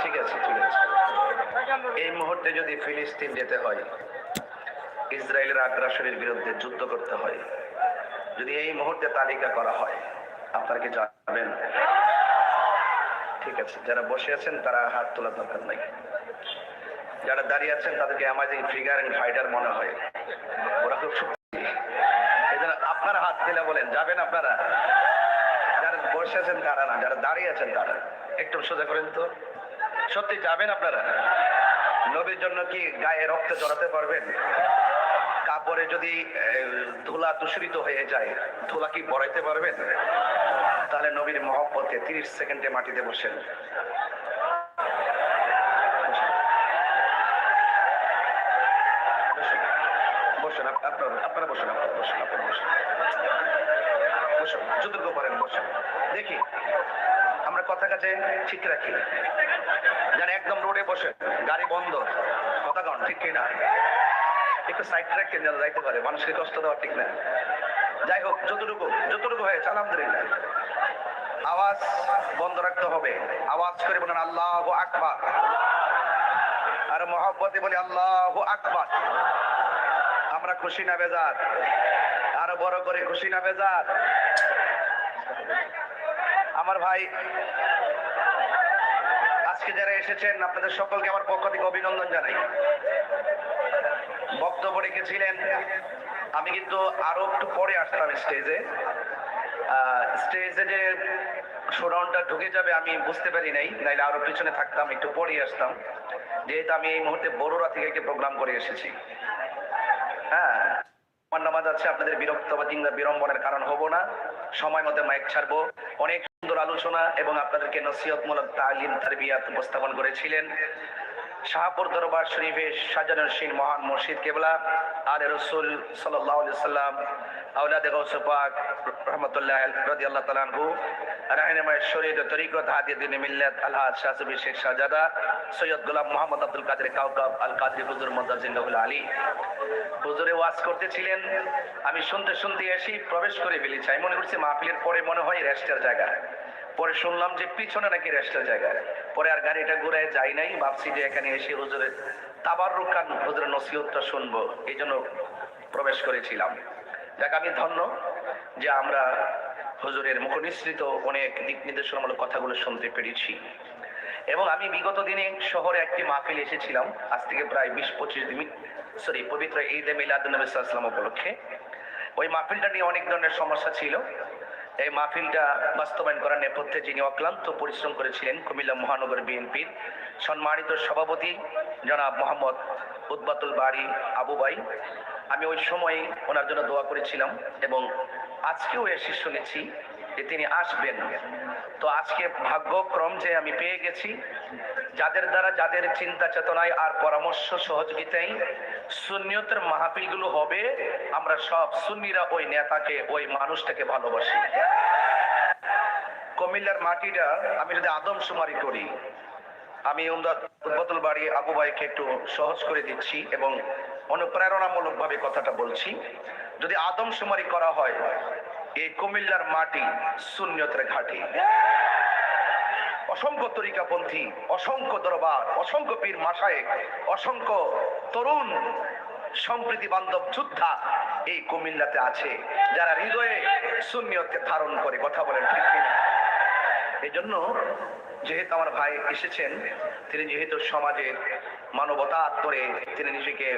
ঠিক আছে ঠিক আছে। এই মুহূর্তে যদি ফিলিস্তিন যেতে হয়, ইসরায়েলের আগ্রাসনের বিরুদ্ধে যুদ্ধ করতে হয়, যদি এই মুহূর্তে তালিকা করা হয়, আপনারা কি যাবেন? ঠিক আছে, যারা বসে আছেন, তারা হাত তোলার দরকার নাই। যারা দাঁড়িয়ে আছেন, তাদেরকে অ্যামাজিং ফিগার এন্ড ফাইটার মনে হয়। ওরা খুব। এই আপনারা হাত দিলে বলেন, যাবেন আপনারা? যারা বসে আছেন, তারা না, যারা দাঁড়িয়ে আছেন, তারা। একটু সোজা করেন তো। সত্যি যাবেন আপনারা? নবীর জন্য কি গায়ে রক্ত জড়াতে পারবেন? কাপড়ে যদি ধুলা দূষিত হয়ে যায়, ধুলা কি পরাইতে পারবেন? তাহলে নবীর মহব্বতে তিরিশ সেকেন্ডে মাটিতে বসেন। বসেন। আপ- আপনারা আপনারা বসুন। দেখি, আমরা কথা কাছে ঠিক রাখি। যেন একদম রোডে বসে, গাড়ি বন্ধ। কথা কন, ঠিক না একটু সাইড ট্র্যাক কেন যাইতে পারে, মানুষকে কষ্ট দেওয়া ঠিক না। যাই হোক, যতটুকু যতটুকু হয়েছে, আলহামদুলিল্লাহ। আওয়াজ বন্ধ রাখতে হবে। আওয়াজ করে বলেন, আল্লাহ আকবার। আর মহব্বতে বলি, আল্লাহ আকবার। আমরা খুশি না বেজার? আরও বড় করে খুশি না বেজার? আমার ভাই যারা এসেছেন আপনাদের সকলকে আমার পক্ষ থেকে অভিনন্দন জানাই। বক্তব্য রেখেছিলেন, আমি কিন্তু আরও একটু পরে আসতাম স্টেজে। স্টেজে যে শোডাউনটা ঢুকে যাবে আমি বুঝতে পারি নাই, নাইলে আরও পিছনে থাকতাম, একটু পরে আসতাম। যেহেতু আমি এই মুহূর্তে বড়রা থেকে একটি প্রোগ্রাম করে এসেছি। হ্যাঁ আমার নামাজ আছে, আপনাদের বিরক্ত বা কিংবা বিড়ম্বনের কারণ হব না। সময় মতো মাইক ছাড়বো। অনেক আলোচনা এবং আপনাদেরকে নসিহতমূলক তালিম তারবিয়াত উপস্থাপন করেছিলেন। শাহপুর দরবার শরীফে সাজানোর সিন মহান মুর্শিদ কেবলা, আলে রসুল সাল্লাম আউলাদ গৌসপাক রহমতুল্লাহ রদি আল্লাহ তালানহু রাহিনামায় শরীর তরিকত হাদিদিন মিল্লাত আল্লাহ শাহসবি শেখ শাহজাদা, সৈয়দ গোলাম মোহাম্মদ আব্দুল কাদের কাউকাব আল কাদরি হুজুর মদাজিল্লাহুল আলী। হুজুরে ওয়াজ করতেছিলেন, আমি শুনতে শুনতে এসে প্রবেশ করে ফেলেছি। আমি মনে করছি মাহফিলের পরে মনে হয় রেস্টের জায়গা। পরে শুনলাম যে পিছনে নাকি রেস্টের জায়গা। পরে আর গাড়িটা ঘুরে যাই নাই, ভাবছি যে এখানে এসে হুজুরের তাবার রুকান হুজুরের নসিহতটা শুনব। এই জন্য প্রবেশ করেছিলাম। যাক, আমি ধন্য যে আমরা হুজুরের মুখনিসৃত অনেক দিক নির্দেশনামূলক কথাগুলো শুনতে পেরেছি। এবং আমি বিগত দিনে শহরে একটি মাহফিল এসেছিলাম। আজ থেকে প্রায় বিশ পঁচিশ দিন, সরি, পবিত্র ঈদ এ মিলাদ নবী উপলক্ষে। ওই মাহফিলটা নিয়ে অনেক ধরনের সমস্যা ছিল। এই মাহফিলটা বাস্তবায়ন করার নেপথ্যে যিনি অক্লান্ত পরিশ্রম করেছিলেন কুমিল্লা মহানগর বিএনপির সম্মানিত সভাপতি জনাব মোহাম্মদ উদ্বাতুল বাড়ি আবু বাই। আমি ওই সময় ওনার জন্য দোয়া করেছিলাম এবং আজকেও এসে শুনেছি যে তিনি আসবেন। তো আজকে ভাগ্যক্রম যে আমি পেয়ে গেছি, যাদের দ্বারা যাদের চিন্তা চেতনায় আর পরামর্শ সহযোগিতায় সুন্নিয়তের মাহফিলগুলো হবে, আমরা সব সুন্নিরা ওই নেতাকে, ওই মানুষটাকে ভালোবাসি। কুমিল্লার মাটিটা আমি যদি আদমশুমারি করি, আমি উদ্বোধন বাড়ি আবু ভাইকে একটু সহজ করে দিচ্ছি এবং অনুপ্রেরণামূলক ভাবে কথাটা বলছি। যদি আদমশুমারি করা হয়, এই কুমিল্লার মাটি শূন্যতের ঘাটি। অসংখ্য তরিকাপন্থী, অসংখ্য দরবার, অসংখ্য পীর মাসায়েক অসংখ্য তরুণ সম্প্রীতি বান্ধব যোদ্ধা এই কুমিল্লাতে আছে, যারা হৃদয়ে শূন্যতকে ধারণ করে, কথা বলেন ঠিক এই জন্য যেহেতু আমার ভাই এসেছেন, তিনি যেহেতু সমাজের মানবতা করে তিনি নিজেকে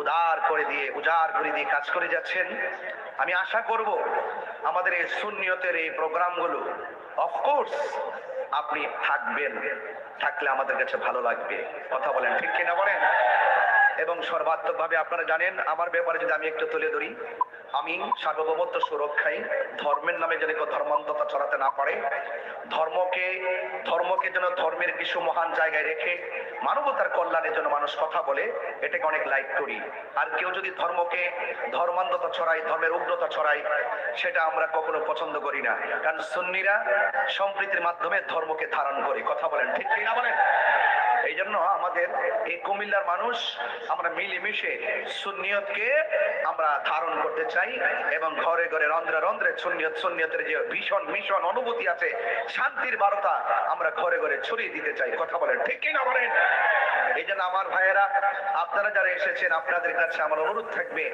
উদার করে দিয়ে, উজাড় করে দিয়ে কাজ করে যাচ্ছেন, আমি আশা করব আমাদের এই সুন্নিয়তের এই প্রোগ্রামগুলো অফকোর্স আপনি থাকবেন। থাকলে আমাদের কাছে ভালো লাগবে। কথা বলেন ঠিক কিনা বলেন? এবং সর্বাত্মকভাবে আপনারা জানেন, আমার ব্যাপারে যদি আমি একটু তুলে ধরি, আমি সার্বভৌমত্ব সুরক্ষায় ধর্মের নামে যেন কেউ ধর্মান্ততা ছড়াতে না পারে, ধর্মকে ধর্মকে যেন ধর্মের কিছু মহান জায়গায় রেখে মানবতার কল্যাণের জন্য মানুষ কথা বলে, এটাকে অনেক লাইক করি। আর কেউ যদি ধর্মকে, ধর্মান্ধতা ছড়ায়, ধর্মের উগ্রতা ছড়ায়, সেটা আমরা কখনো পছন্দ করি না। কারণ সুন্নিরা সম্প্রীতির মাধ্যমে ধর্মকে ধারণ করে। কথা বলেন, ঠিক কিনা বলেন? এই জন্য আমাদের এই কুমিল্লার মানুষ, আমরা মিলেমিশে সুনিয়তকে আমরা ধারণ করতে চাই এবং ঘরে ঘরে রন্ধ্রে রন্ধ্রে সুনিয়ত সুনিয়তের যে ভীষণ মিশন অনুভূতি আছে, শান্তির বার্তা আমরা ঘরে ঘরে ছড়িয়ে দিতে চাই। কথা বলেন, ঠিক কিনা বলেন? এই জন্য আমার ভাইয়েরা, আপনারা যারা এসেছেন, আপনাদের কাছে আমার অনুরোধ থাকবে,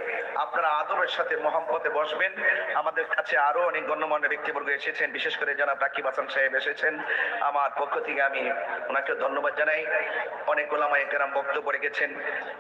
আপনারা আদরের সাথে মোহাম্মতে বসবেন। আমাদের কাছে আরও অনেক গণ্যমান্য ব্যক্তিবর্গ এসেছেন, বিশেষ করে জনাব রাকিব হাসান সাহেব এসেছেন। আমার পক্ষ থেকে আমি ওনাকে ধন্যবাদ জানাই। অনেক ওলামায় একরাম বক্তব্য রেখেছেন।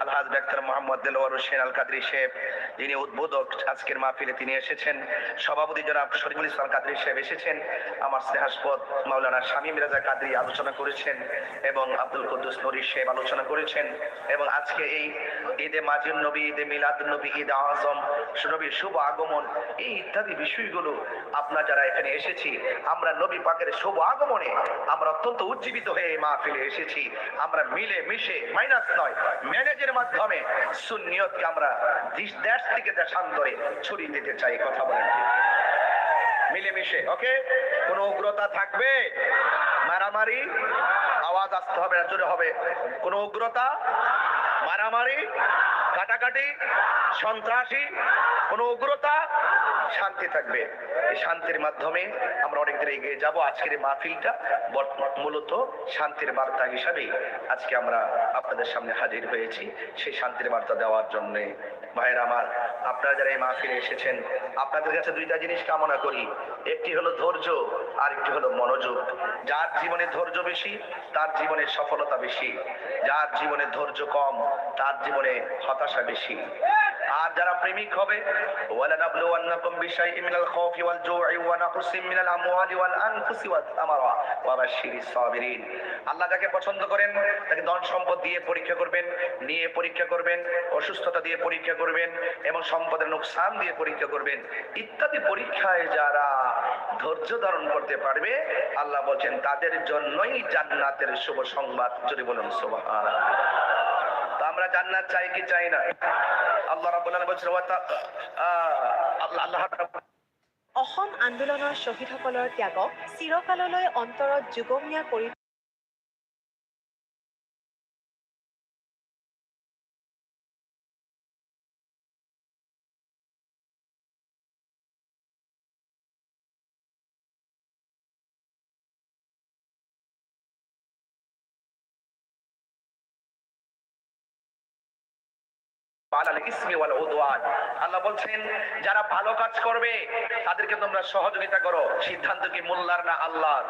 আলহাজ ডাক্তার মোহাম্মদ দেলোয়ার হোসেন আল কাদরি সাহেব যিনি উদ্বোধক আজকের মাহফিলে তিনি এসেছেন। সভাপতি জনাব শরীফুল ইসলাম কাদরি সাহেব এসেছেন। আমার স্নেহাস্পদ মাওলানা শামীম রাজা কাদরি আলোচনা করেছেন এবং আব্দুল কুদ্দুস নরির সাহেব আলোচনা করেছেন এবং আজকে এই ঈদে মাজিদ নবী, ঈদে মিলাদ নবী, ঈদ আজম নবীর শুভ আগমন এই ইত্যাদি বিষয়গুলো আপনারা যারা এখানে এসেছি, আমরা নবী পাকের শুভ আগমনে আমরা অত্যন্ত উজ্জীবিত হয়ে এই মাহফিলে এসেছি। আমরা মিলে মিশে মাইনাস নয়, ম্যানেজের মাধ্যমে সুন্নিয়তকে আমরা দেশ- দেশ থেকে দেশান্তরে ছড়িয়ে দিতে চাই, কথা বলেন মিলেমিশে ওকে কোন উগ্রতা থাকবে? মারামারি? আওয়াজ আসতে হবে না, জোরে হবে। কোন উগ্রতা? মারামারি? কাটাকাটি? সন্ত্রাসী? কোন উগ্রতা? শান্তি থাকবে। এই শান্তির মাধ্যমে আমরা অনেক দূরে এগিয়ে যাব। আজকের এই মাহফিলটা মূলত শান্তির বার্তা হিসাবে আজকে আমরা আপনাদের সামনে হাজির হয়েছি। সেই শান্তির বার্তা দেওয়ার জন্য। ভাইয়ের আমার, আপনারা যারা এই মাহফিলে এসেছেন, আপনাদের কাছে দুইটা জিনিস কামনা করি। একটি হলো ধৈর্য আর একটি হলো মনোযোগ। যার জীবনে ধৈর্য বেশি, তার জীবনে সফলতা বেশি। যার জীবনে ধৈর্য কম, তার জীবনে হতাশা বেশি। আর যারা প্রেমিক হবে ওয়াল আল্লাহ যাকে পছন্দ করেন, তাকে ধন সম্পদ দিয়ে পরীক্ষা করবেন, নিয়ে পরীক্ষা করবেন, অসুস্থতা দিয়ে পরীক্ষা করবেন, এবং সম্পদের নোকসান দিয়ে পরীক্ষা করবেন। ইত্যাদি পরীক্ষায় যারা ধৈর্য ধারণ করতে পারবে। আল্লাহ বলছেন, তাদের জন্যই জান্নাতের শুভ সংবাদ। যদি বলুন আমরা জান্নাত চাই কি চাই না? আল্লাহ রাব্বুল বলছেন আল্লাহ আল্লাহ অসম আন্দোলনৰ শ্বহীদসকলৰ ত্যাগক চিৰকাললৈ অন্তৰত যুগমীয়া কৰি আল্লাহ বলছেন, যারা ভালো কাজ করবে, তাদেরকে তোমরা সহযোগিতা করো। সিদ্ধান্ত কি মোল্লার না আল্লাহর?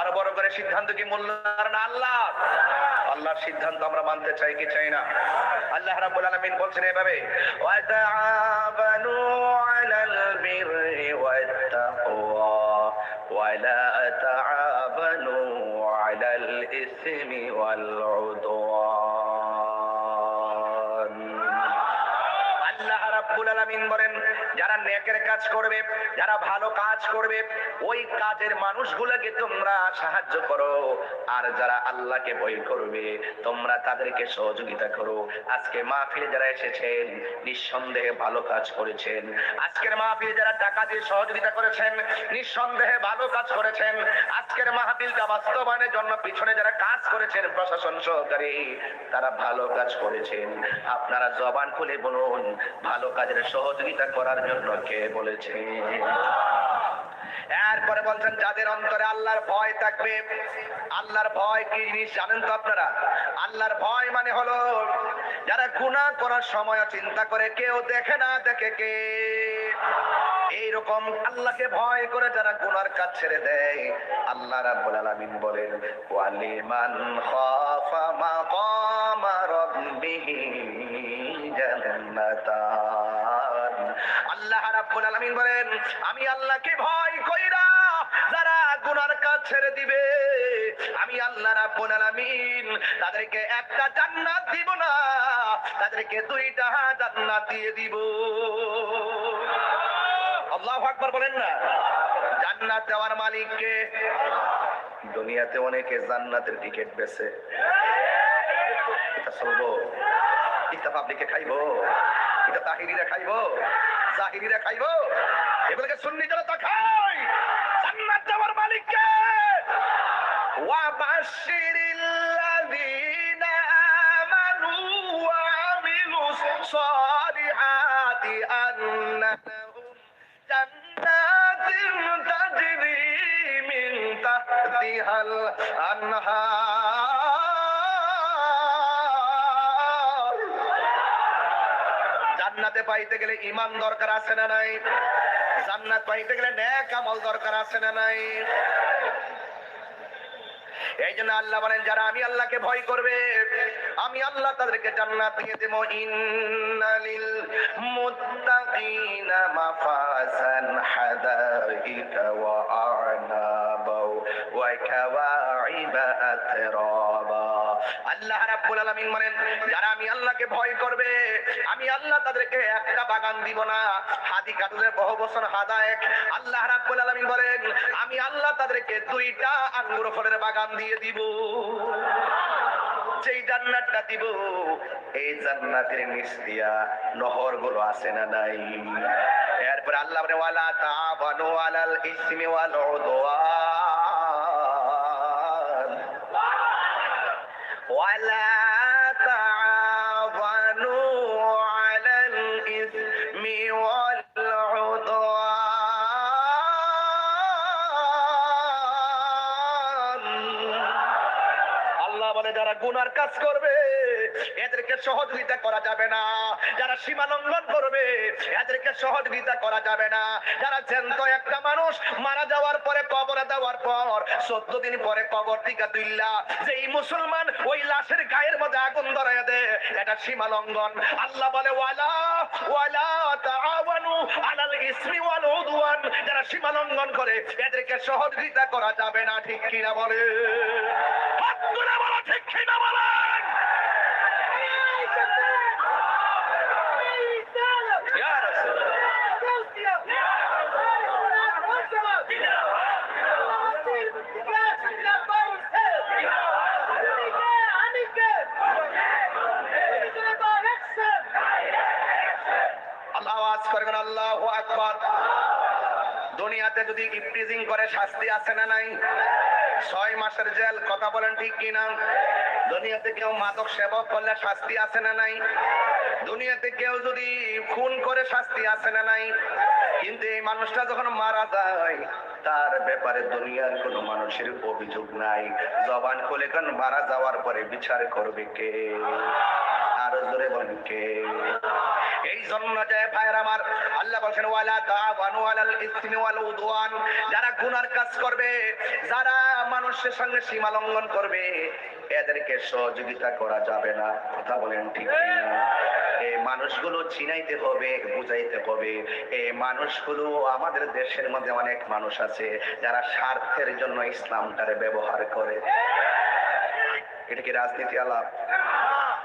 আরও বড় করে, সিদ্ধান্ত কি মোল্লার না আল্লাহ আল্লাহর সিদ্ধান্ত আমরা মানতে চাই কি চাই না? আল্লাহ রাব্বুল আলামিন বলছেন এভাবে ওয়া তাআবানু আলাল বিররি ওয়াত তাকওয়া ওয়া লা যারা ভালো কাজ করবে, ওই কাজের মানুষগুলোকে তোমরা সাহায্য করো। আর যারা আল্লাহকে ভয় করবে, তোমরা তাদেরকে সহযোগিতা করো। আজকে মাহফিলে যারা এসেছেন, নিঃসন্দেহে ভালো কাজ করেছেন। আজকের মাহফিলে যারা টাকা দিয়ে সহযোগিতা করেছেন, নিঃসন্দেহে ভালো কাজ করেছেন। আজকের মাহফিলটা বাস্তবায়নের জন্য পিছনে যারা কাজ করেছেন, প্রশাসন সহকারী, তারা ভালো কাজ করেছেন। আপনারা জবান খুলে বলুন, ভালো কাজের সহযোগিতা করার জন্য কে বলেছে এরপরে বলছেন, যাদের অন্তরে আল্লাহর ভয় থাকবে, আল্লাহর ভয় কি জিনিস জানেন তো আপনারা? আল্লাহর ভয় মানে হলো, যারা গুনাহ করার সময় চিন্তা করে, কেউ দেখে না দেখে কে। এইরকম আল্লাহকে ভয় করে যারা গুনার কাজ ছেড়ে দেয়, আল্লাহ রাব্বুল আলামিন বলেন, ওয়ালিমান খাফা মাকাম রাব্বিহি আলামিন বলেন, আমি আল্লাহকে ভয় কইরা যারা গুনার কাজ ছেড়ে দিবে, আমি আল্লাহ রাব্বুল আলামিন তাদেরকে একটা জান্নাত দিব না, তাদেরকে দুইটা জান্নাত দিয়ে দিব। আল্লাহু আকবার বলেন না। জান্নাত দেওয়ার দুনিয়াতে অনেকে জান্নাতের টিকিট বেছে এটা চলবো। এটা পাবলিকে খাইবো। এটা তাহিরিরা খাইবো। জাহিরিরা খাইবো। পাইতে গেলে ইমান দরকার আছে না নাই? জান্নাত পাইতে গেলে ন্যাক আমল দরকার আছে না নাই? এই জন্য আল্লাহ বলেন, যারা আমি আল্লাহকে ভয় করবে, আমি আল্লাহ তাদেরকে জান্নাত দিয়ে দেব। ইন্নালিল মুত্তাকিনা মাফাসান হাদাইকা ওয়া আ'নাবা ওয়া কাওয়াইবা আতরাবা। আল্লাহ রাব্বুল আলামিন বলেন, যারা আমি আল্লাহকে ভয় করবে, আমি আল্লাহ তাদেরকে একটা বাগান দিব না। হাদি কাটলে বহু বছর হাদায়েক আল্লাহ রাব্বুল আলামিন বলেন, আমি আল্লাহ তাদেরকে দুইটা আঙ্গুর ফলের বাগান দিয়ে দিব। যেই জান্নাতটা দিব, এই জান্নাতের নিচ দিয়া নহরগুলো আছে না নাই? এরপর আল্লাহ বলে ওয়ালা তাবানু আলাল ইসমি ওয়াল উদওয়ান। ওয়ালা যারা গুনার কাজ করবে। এদেরকে সহযোগিতা করা যাবে না। যারা সীমা লঙ্ঘন করবে, এদেরকে সহযোগিতা করা যাবে না। যারা জ্যান্ত একটা মানুষ, মারা যাওয়ার পরে কবরে দেওয়ার পর, চোদ্দ দিন পরে কবর থেকে তুইল্লা। যে এই মুসলমান ওই লাশের গায়ের মধ্যে আগুন ধরায় দে, এটা সীমা লঙ্ঘন। আল্লাহ বলে, ওয়ালা ওয়ালা তাআওয়ানু আলাল ইসমি ওয়াল উদওয়ান। যারা সীমা লঙ্ঘন করে, এদেরকে সহযোগিতা করা যাবে না, ঠিক কিনা বলে হাত তুলে বলো ঠিক কিনা বলেন ইয়া রাসূল আল্লাহ আওয়াজ করবেন আল্লাহু আকবার দুনিয়াতে যদি ইফটিজিং করে শাস্তি আছে না নাই? ছয় মাসের জেল, কথা বলেন ঠিক কিনা? দুনিয়াতে কেউ মাদক সেবক করলে শাস্তি আছে না নাই? দুনিয়াতে কেউ যদি খুন করে শাস্তি আছে না নাই? কিন্তু এই মানুষটা যখন মারা যায়, তার ব্যাপারে দুনিয়ার কোনো মানুষের অভিযোগ নাই। জবান খুলে কান মারা যাওয়ার পরে বিচার করবে কে? আরও জোরে বলেন কে? এই জন্য যে ভাইয়ের আমার। যারা গুনার কাজ করবে, যারা মানুষের সঙ্গে সীমা লঙ্ঘন করবে, এদেরকে সহযোগিতা করা যাবে না। কথা বলেন ঠিক এই মানুষগুলো চিনাইতে হবে, বুঝাইতে হবে। এই মানুষগুলো আমাদের দেশের মধ্যে অনেক মানুষ আছে, যারা স্বার্থের জন্য ইসলামটারে ব্যবহার করে। এটা কি রাজনীতি আলাপ?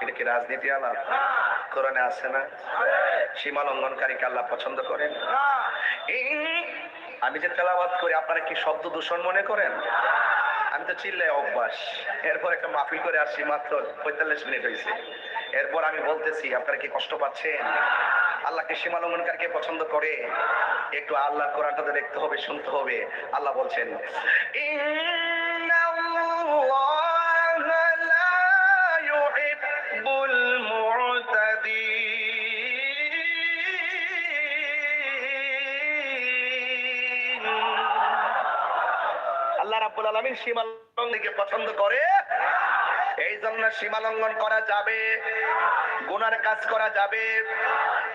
এটা কি রাজনীতি আলাপ? কোরআনে আছে না? সীমা লঙ্ঘনকারীকে আল্লাহ পছন্দ করেন। আমি যে তেলাবাদ করি, আপনারা কি শব্দ দূষণ মনে করেন? আমি তো চিল্লাই অভ্যাস। এরপর একটা মাহফিল করে আসছি মাত্র পঁয়তাল্লিশ মিনিট হয়েছে এরপর আমি বলতেছি, আপনারা কি কষ্ট পাচ্ছেন? আল্লাহকে সীমা লঙ্ঘনকারীকে পছন্দ করে? একটু আল্লাহ কোরআনটা দেখতে হবে, শুনতে হবে। আল্লাহ বলছেন রাব্বুল সীমা লঙ্ঘনকে পছন্দ করে। এই জন্য সীমা লঙ্ঘন করা যাবে, গুনার কাজ করা যাবে।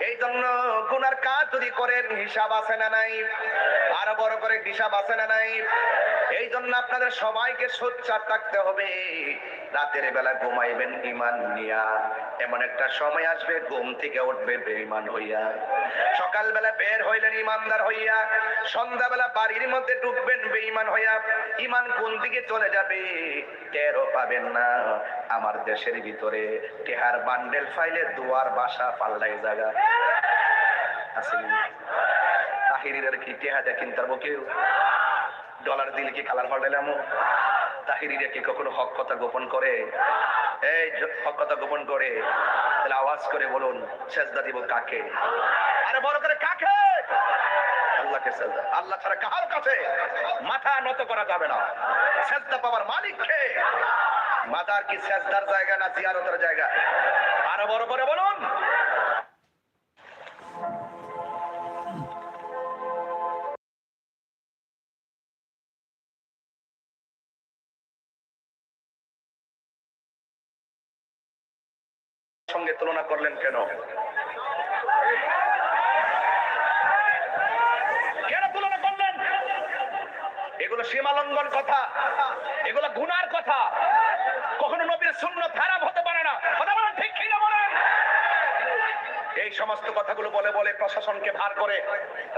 এই জন্য গুনার কাজ যদি করেন, হিসাব আছে না নাই? বড় করে হিসাব আছে না নাই? এই জন্য আপনাদের সবাইকে সোচ্চার থাকতে হবে। রাতের বেলা ঘুমাইবেন ইমান নিয়া। এমন একটা সময় আসবে, ঘুম থেকে উঠবে বেঈমান হইয়া। সকালবেলা বের হইলেন ইমানদার হইয়া। সন্ধ্যাবেলা বাড়ির মধ্যে ঢুকবেন বেঈমান হইয়া। ইমান কোন দিকে চলে যাবে? টেরও পাবেন না। আমার দেশের ভিতরে টেহার বান্ডেল ফাইলে দুয়ার বাসা পাল্লাই জায়গা। আসেনি। কি ডলার দিলে কি কালার কি কখনো হক কথা গোপন করে? এই হক কথা গোপন করে, তাহলে আওয়াজ করে বলুন, সেজদা দিব কাকে? আরে বড় করে কাকে? আল্লাহকে সেজদা। আল্লাহ ছাড়া কার কাছে মাথা নত করা যাবে না। সেজদা পাওয়ার মালিক কে? মাজার কি সেজদার জায়গা না জিয়ারতের জায়গা? আরও বড় করে বলুন। সঙ্গে তুলনা করলেন কেন? কেন তুলনা করলেন? এগুলো সীমালঙ্ঘন কথা, এগুলো গুনার কথা। কখনো নবীর শূন্য খারাপ হতে পারে না কথা বলেন ঠিক কিনা বলেন এই সমস্ত কথাগুলো বলে বলে প্রশাসনকে ভার করে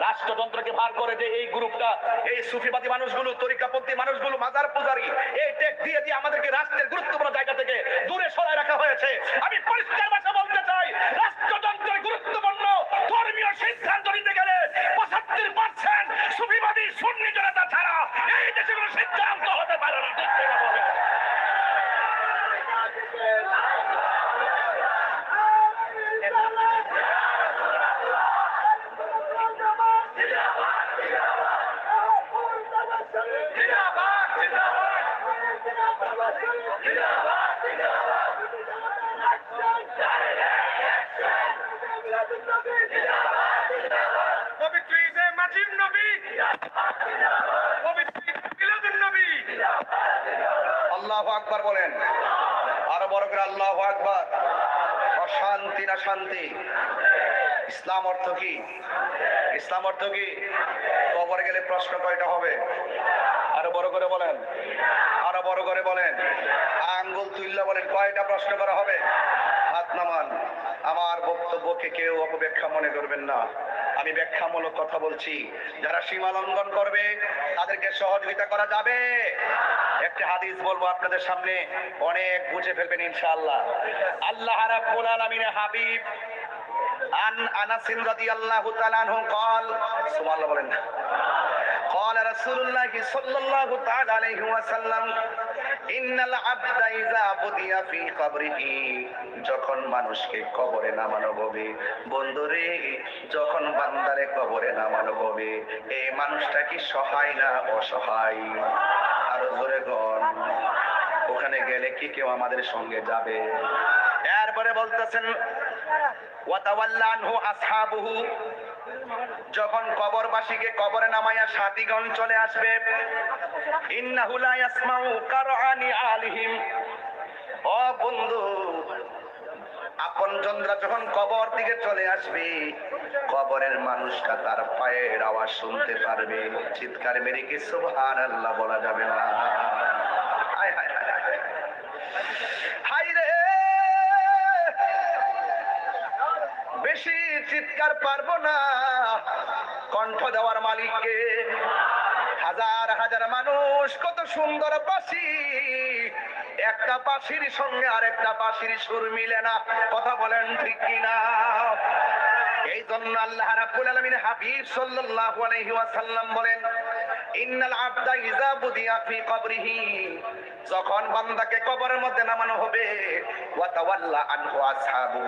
রাষ্ট্রযন্ত্রকে ভার করে যে এই গ্রুপটা, এই সুফিবাদী মানুষগুলো, তরিকাপন্থী মানুষগুলো, মাজার পূজারি, এই টেক দিয়ে দিয়ে আমাদেরকে রাষ্ট্রের গুরুত্বপূর্ণ জায়গা থেকে দূরে সরায় রাখা হয়েছে। আমি পরিষ্কার ভাষা বলতে চাই রাষ্ট্রযন্ত্রের গুরুত্বপূর্ণ ধর্মীয় সিদ্ধান্ত নিতে গেলে পঁচাত্তর পার্সেন্ট সুফিবাদী সুন্নি জনতা ছাড়া এই দেশে কোনো সিদ্ধান্ত হতে পারে না ঠিক কিনা বলেন? পবিত্র ঈদে মাজিদ নবী পবিত্র ঈদে মিলাদুন নবী আল্লাহ আকবার বলেন আরও বড় করে আল্লাহ আকবার অশান্তি না শান্তি ইসলাম অর্থ কি? ইসলাম অর্থ কি? কবরে গেলে প্রশ্ন কয়টা হবে? আরও বড় করে বলেন। আরও বড় করে বলেন। আঙ্গুল তুল্লা বলেন, কয়টা প্রশ্ন করা হবে? হাত নামান। আমার বক্তব্যকে কেউ অপব্যাখ্যা মনে করবেন না। আমি ব্যাখ্যামূলক কথা বলছি। যারা সীমা লঙ্ঘন করবে, তাদেরকে সহযোগিতা করা যাবে। একটা হাদিস বলব আপনাদের সামনে। অনেক বুঝে ফেলবেন ইনশাআল্লাহ। আল্লাহ রাব্বুল আলামিনের হাবিব আন আনাস রাদিয়াল্লাহু তাআলা আনহু قال সুবহানাল্লাহ বলেন না قال رسول الله صلى الله تعالى عليه وسلم إن العبد إذا بدي في قبره যখন মানুষকে কবরে নামানো হবে বন্ধুরে যখন বান্দারে কবরে নামানো হবে এই মানুষটা কি সহায় না অসহায় আরো জোরে গণ ওখানে গেলে কি কেউ আমাদের সঙ্গে যাবে এরপরে বলতেছেন ওয়াতাওয়াল্লা আনহু আসহাবুহু যখন কবরবাসীকে কবরে নামাইয়া সাথীগণ চলে আসবে বন্ধু আপন যখন কবর দিকে চলে আসবে, কবরের মানুষটা তার পায়ের আওয়াজ শুনতে পারবে। চিৎকার মেরে কি সুবহানাল্লাহ বলা যাবে না? বেশি চিৎকার পারব না। কণ্ঠ দেওয়ার মালিককে হাজার হাজার মানুষ কত সুন্দর বাসি। একটা বাঁশির সঙ্গে আর একটা বাঁশির সুর মিলে না। কথা বলেন ঠিক কিনা? এই জন্য আল্লাহ রাব্বুল আলামিন হাবিব সাল্লাল্লাহু আলাইহি ওয়াসাল্লাম বলেন, ইন্নাল আবদা ইযা বুদিয়া ফি কবরিহি। যখন বান্দাকে কবরের মধ্যে নামানো হবে, ওয়া তাওয়াল্লা আনহু আসহাবু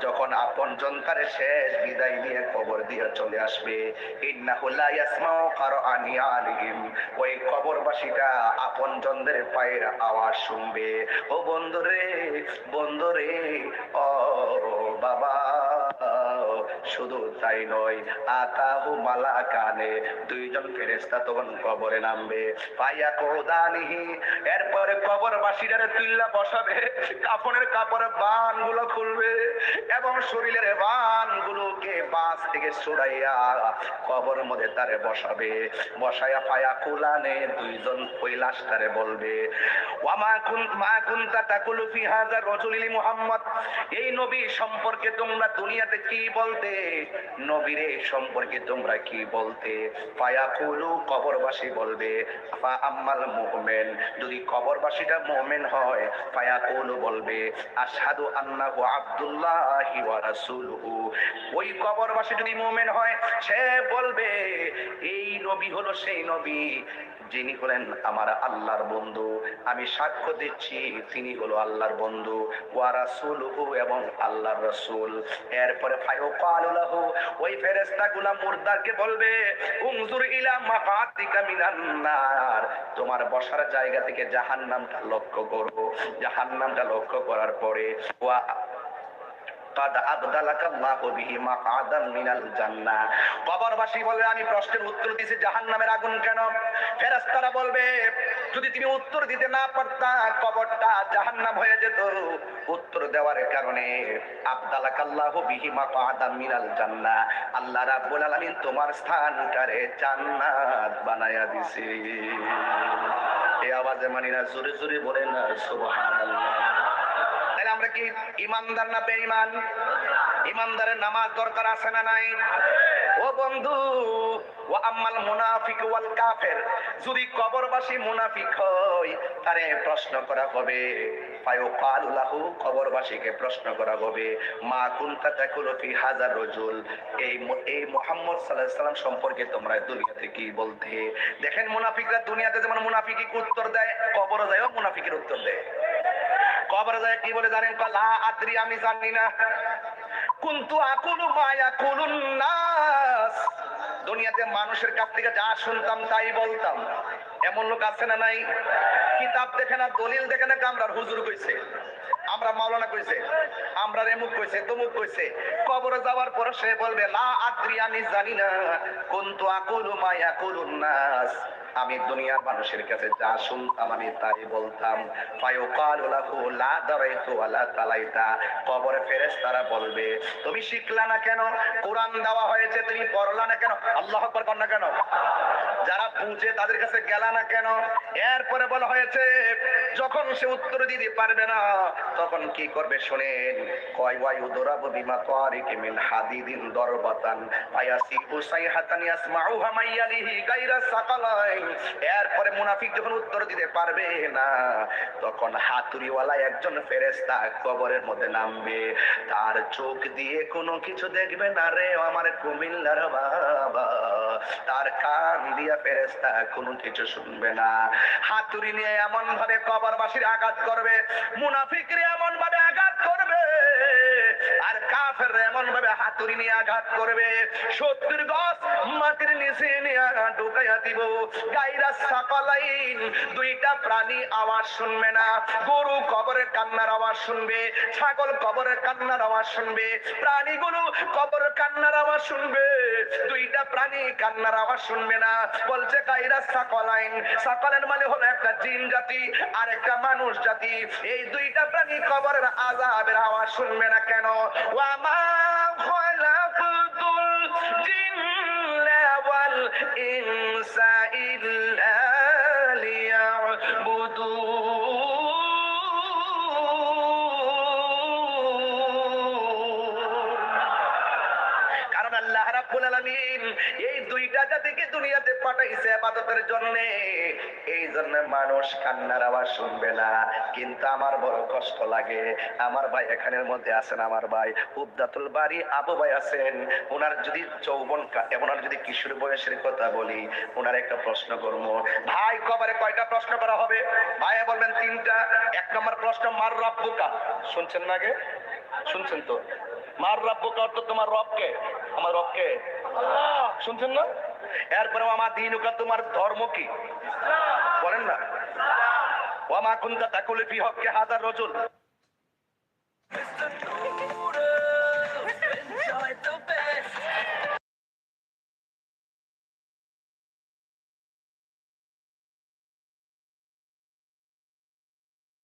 যখন আপন জনতারে শেষ বিদায় নিয়ে কবর দিয়ে চলে আসবে ওই কবরবাসীটা আপন জনদের পায়ের আওয়াজ শুনবে। ও বন্ধুরে বন্ধুরে, ও বাবা। শুধু তাই নয়, আতাহু মালা কানে দুইজন ফেরেস্তা তখন কবরে নামবে। পাইয়া কোদানিহি, এরপরে কবরবাসীরা তুল্লা বসাবে, কাফনের কাপড়ে বানগুলো খুলবে এবং শরীরের বান গুলোকে বাস থেকে সরাইয়া কবর মধ্যে তারে বসাবে। বসাইয়া পায়া কুলানে দুইজন ওই লাশটারে বলবে, ওয়ামা কুন, মা কুনতা তাকুলু ফি হাযা রাজুলিল মুহাম্মদ? এই নবী সম্পর্কে তোমরা দুনিয়াতে কি বলতে নবীরে সম্পর্কে তোমরা কি বলতে? পায়া কুলু কবরবাসী বলবে ফা আম্মাল মুমিন। যদি কবরবাসীটা মুমিন হয় পায়া কুলু বলবে, আশহাদু আন্নাহু আব্দুল্লাহি ওয়া রাসূলুহু। ওই কবরবাসী যদি মুমিন হয়, সে বলবে, এই নবী হলো সেই নবী, যিনি হলেন আমার আল্লাহর বন্ধু। আমি সাক্ষ্য দিচ্ছি, তিনি হলো আল্লাহর বন্ধু। ওয়া রাসূলুহু এবং আল্লাহর রাসূল। এরপরে ফায়ু কালুলাহু ওই ফেরেশতাগুলা মুর্দাকে বলবে, উনজুর ইলা মাকাতিকা মিনান তোমার বসার জায়গা থেকে জাহান্নামটা লক্ষ্য করব। জাহান্নামটা লক্ষ্য করার পরে, ওয়া ফাদ আবদালাকা বিহি মাকাদাম মিনাল জান্নাহ। কবরবাসী বলে আমি প্রশ্নের উত্তর দিয়েছি, জাহান্নামের আগুন কেন? ফেরেশতারা বলবে, যদি তুমি উত্তর দিতে না পারতা, কবরটা জাহান্নাম হয়ে যেত। উত্তর দেওয়ার কারণে আবদালাকা বিহি মাকাদাম মিনাল জান্নাহ। আল্লাহ রাব্বুল আলামিন তোমার স্থানটারে জান্নাত বানায়া দিছে। এই আওয়াজে মানি না জোরে জোরে বলে না, সুবহানাল্লাহ। আমরা কি ইমানদার না বেঈমান? ইমানদারের নামাজ দরকার আছে না নাই? ও বন্ধু ও আম্মাল মুনাফিক ওয়াল কাফের, যদি কবরবাসী মুনাফিক হয়, তারে প্রশ্ন করা হবে। ফায়ুকাল লাহু, কবরবাসীকে প্রশ্ন করা হবে, মা কুনতা তাকুলু ফি হাজার রজুল? এই এই মুহাম্মদ সাল্লাল্লাহু আলাইহি সাল্লাম সম্পর্কে তোমরা দুনিয়াতে কি বলতে? দেখেন মুনাফিকরা দুনিয়াতে যেমন মুনাফিকি উত্তর দেয় কবরে যায়ও মুনাফিকের উত্তর দেয়। কবরে যায় কি বলে জানেন? লা আদ্রি, আমি জানি না। কুন্তু আকুলু মায়া কুলুন নাস। দুনিয়াতে মানুষের কাছ থেকে যা শুনতাম, তাই বলতাম। এমন লোক আছে না নাই? কিতাব দেখে না, দলিল দেখে না, কামরার হুজুর কইছে। আমরা মাওলানা কইছে, আমরা রেমুক কইছে, তমুক কইছে। কবরে যাওয়ার পর সে বলবে, লা আদ্রি, আমি জানি না। কুন্তু আকুলু মায়া কুলুন নাস। আমি দুনিয়ার মানুষের কাছে যা শুনতাম, আমি তাই বলতাম। কবরে ফেরেস ফেরেশতারা বলবে, তুমি শিখলা না কেন? কোরআন দেওয়া হয়েছে, তুমি পড়লা না কেন? আল্লাহ আকবার না কেন? যারা বুঝে তাদের কাছে গেলা না কেন? এরপরে বলা হয়েছে যখন সে উত্তর দিতে পারবে না, তখন কি করবে শোনেন? কয় বিমা দরবাতান এরপরে মুনাফিক যখন উত্তর দিতে পারবে না, তখন হাতুড়িওয়ালা একজন ফেরেশতা কবরের মধ্যে নামবে। তার চোখ দিয়ে কোনো কিছু দেখবে না রে আমার কুমিল্লার বাবা। তার কান দিয়া ফেরেস্তা কোনো কিছু শুনবে না। হাতুড়ি নিয়ে এমন ভাবে কবরবাসীর আঘাত করবে। মুনাফিকরে এমন ভাবে আর কাফের এমন ভাবে হাতুড়ি নিয়ে আঘাত করবে। সত্তর গছ মাটির নিচে নিয়ে ঢুকাইয়া দিব। গাইরা সাকালাইন, দুইটা প্রাণী আওয়াজ শুনবে না। গরু কবরের কান্নার আওয়াজ শুনবে, ছাগল কবরের কান্নার আওয়াজ শুনবে, প্রাণীগুলো কবরের কান্নার আওয়াজ শুনবে। দুইটা প্রাণী কান্নার আওয়াজ শুনবে না। বলছে গাইরা সাকালাইন সাকালেন মানে হলো একটা জিন জাতি আর একটা মানুষ জাতি। এই দুইটা প্রাণী কবরের আজাবের আওয়াজ শুনবে না কেন? ওয়ামা খলাকুতুল জিন্না ওয়াল ইনসা। পাঠাইছে ইবাদতের জন্য। এই জন্য মানুষ কান্নার আওয়াজ শুনবে না। কিন্তু আমার বড় কষ্ট লাগে। আমার ভাই এখানের মধ্যে আছেন আমার ভাই। উবদাতুল বাড়ি আবু ভাই আছেন। ওনার যদি যৌবন কা- ওনার যদি কিশোর বয়সের কথা বলি ওনার একটা প্রশ্ন করব। ভাই কবারে কয়টা প্রশ্ন করা হবে? ভাইয়া বলবেন তিনটা। এক নম্বর প্রশ্ন মার রাব্বুকা শুনছেন না আগে? শুনছেন তো? মার রাব্বুকা অর্থ তোমার রবকে? আমার রবকে? আল্লাহ! শুনছেন না? এরপরে আমার দিন তোমার ধর্ম কি? বলেন না। ওয়ামা কুনতা তাকুলু ফি হককে হাজার রজুল।